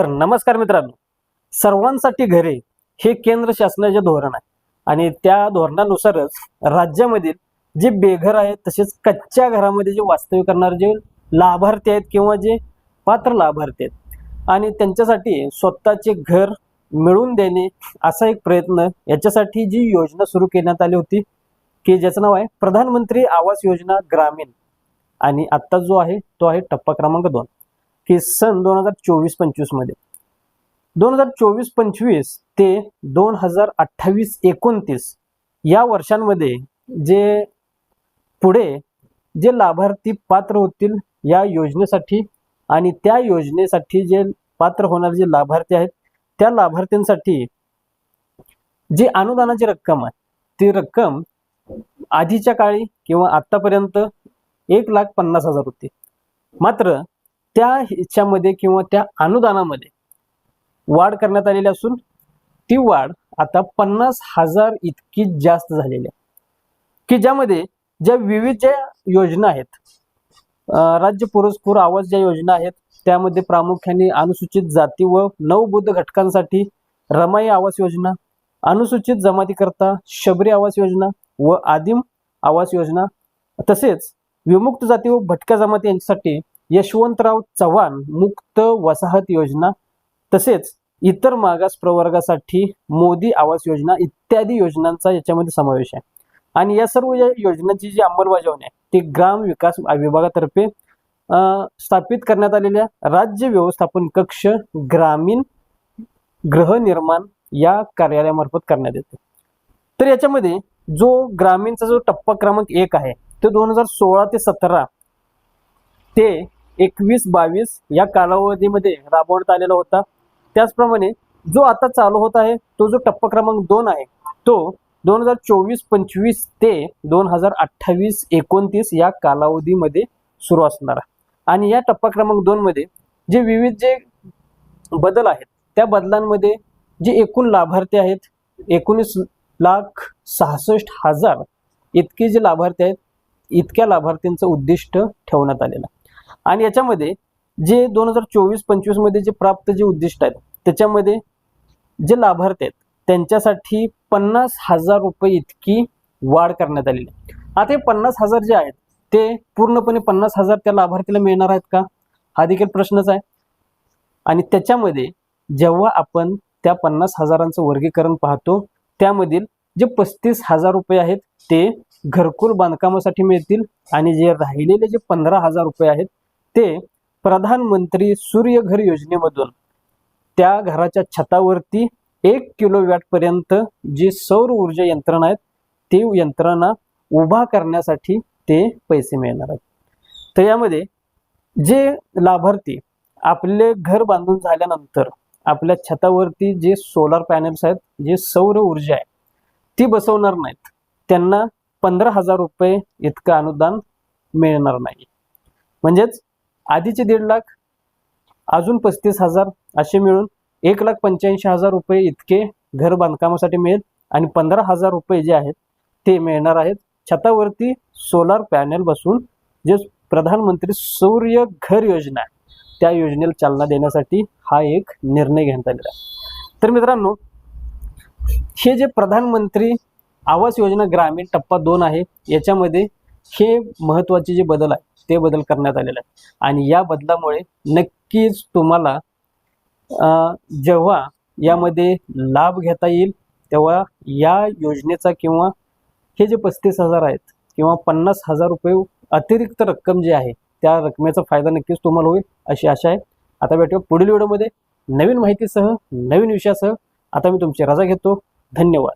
तर नमस्कार मित्रांनो. सर्वांसाठी घरे हे केंद्र शासनाचे धोरण आहे. आणि त्या धोरणानुसारच राज्यामधील जे बेघर आहेत तसेच कच्च्या घरामध्ये जे वास्तव्य करणारे जे लाभार्थी आहेत किंवा जे पात्र लाभार्थी आहेत आणि त्यांच्यासाठी स्वतःचे घर मिळवून देणे असा एक प्रयत्न याच्यासाठी जी योजना सुरू करण्यात आली होती की ज्याचं नाव आहे प्रधानमंत्री आवास योजना ग्रामीण. आणि आत्ता जो आहे तो आहे टप्पा क्रमांक दोन. की सन दोन हजार चोवीस पंचवीसमध्ये. दोन हजार चोवीस पंचवीस ते दोन हजार अठ्ठावीस एकोणतीस या वर्षांमध्ये जे पुढे जे लाभार्थी पात्र होतील या योजनेसाठी आणि त्या योजनेसाठी जे पात्र होणारे जे लाभार्थी आहेत त्या लाभार्थ्यांसाठी जी अनुदानाची रक्कम आहे ती रक्कम आधीच्या काळी किंवा आतापर्यंत एक लाख पन्नास हजार होती. मात्र त्या ह्याच्यामध्ये किंवा त्या अनुदानामध्ये वाढ करण्यात आलेली असून ती वाढ आता पन्नास हजार इतकी जास्त झालेली आहे. की ज्यामध्ये ज्या विविध ज्या योजना आहेत राज्य पुरस्कृत आवास ज्या योजना आहेत त्यामध्ये प्रामुख्याने अनुसूचित जाती व नवबुद्ध घटकांसाठी रमाई आवास योजना अनुसूचित जमातीकरता शबरी आवास योजना व आदिम आवास योजना तसेच विमुक्त जाती व भटक्या जमाती यांच्यासाठी यशवंतराव चव्हाण मुक्त वसाहत योजना तसेच इतर मागास प्रवर्गासाठी मोदी आवास योजना इत्यादी योजनांचा याच्यामध्ये समावेश आहे. आणि या सर्व या योजनांची जी अंमलबजावणी आहे ती ग्राम विकास विभागातर्फे स्थापित करण्यात आलेल्या राज्य व्यवस्थापन कक्ष ग्रामीण गृहनिर्माण या कार्यालयामार्फत करण्यात येते. तर याच्यामध्ये जो ग्रामीणचा जो टप्पा क्रमांक एक आहे तो दोन हजार सोळा ते सतरा ते एकवीस बावीस या कालावधीमध्ये राबवण्यात आलेला होता. त्याचप्रमाणे जो आता चालू होत आहे तो जो टप्पा क्रमांक दोन आहे तो दोन हजार चोवीस पंचवीस ते दोन हजार अठ्ठावीस एकोणतीस या कालावधीमध्ये सुरू असणार आहे. आणि या टप्पा क्रमांक दोन मध्ये जे विविध जे बदल आहेत त्या बदलांमध्ये जे एकूण लाभार्थी आहेत एकोणीस लाख सहासष्ट हजार इतके जे लाभार्थी आहेत इतक्या लाभार्थ्यांचं उद्दिष्ट ठेवण्यात आलेलं आहे. आणि याच्यामध्ये जे दोन हजार चोवीस पंचवीसमध्ये जे प्राप्त जे उद्दिष्ट आहेत त्याच्यामध्ये जे लाभार्थी आहेत त्यांच्यासाठी पन्नास हजार रुपये इतकी वाढ करण्यात आलेली आहे. आता हे पन्नास हजार जे आहेत ते पूर्णपणे पन्नास हजार त्या लाभार्थीला मिळणार आहेत का? हा देखील प्रश्नच आहे. आणि त्याच्यामध्ये जेव्हा आपण त्या पन्नास हजारांचं वर्गीकरण पाहतो त्यामधील जे पस्तीस हजार रुपये आहेत ते घरकुल बांधकामासाठी मिळतील आणि जे राहिलेले जे पंधरा हजार रुपये आहेत ते प्रधानमंत्री सूर्यघर योजनेमधून त्या घराच्या छतावरती एक किलो पर्यंत जी सौर ऊर्जा यंत्रणा आहेत ती यंत्रणा उभा करण्यासाठी ते पैसे मिळणार आहेत. तर यामध्ये जे लाभार्थी आपले घर बांधून झाल्यानंतर आपल्या छतावरती जे सोलार पॅनल्स आहेत जे सौर ऊर्जा आहे ती बसवणार नाहीत. त्यांना पंधरा हजार रुपये इतकं अनुदान मिळणार नाही. म्हणजेच आधीचे दीड लाख अजून पस्तीस हजार असे मिळून एक लाख पंच्याऐंशी हजार रुपये इतके घर बांधकामासाठी मिळेल आणि पंधरा हजार रुपये जे आहेत ते मिळणार आहेत. छतावरती सोलार पॅनल बसून जे प्रधानमंत्री सूर्य घर योजना आहे त्या योजनेला चालना देण्यासाठी हा एक निर्णय घेण्यात आलेला आहे. तर मित्रांनो हे जे प्रधानमंत्री आवास योजना ग्रामीण टप्पा दोन आहे याच्यामध्ये हे महत्त्वाचे जे बदल आहे ते बदल करण्यात आलेले आहे आणि या बदलामुळे नक्कीच तुम्हाला जेव्हा यामध्ये लाभ घेता येईल तेव्हा या योजनेचा किंवा हे जे पस्तीस हजार आहेत किंवा पन्नास हजार रुपये अतिरिक्त रक्कम जी आहे त्या रकमेचा फायदा नक्कीच तुम्हाला होईल अशी आशा आहे. आता भेटूया पुढील व्हिडिओमध्ये. नवीन माहितीसह नवीन विषयासह आता मी तुमची रजा घेतो. धन्यवाद.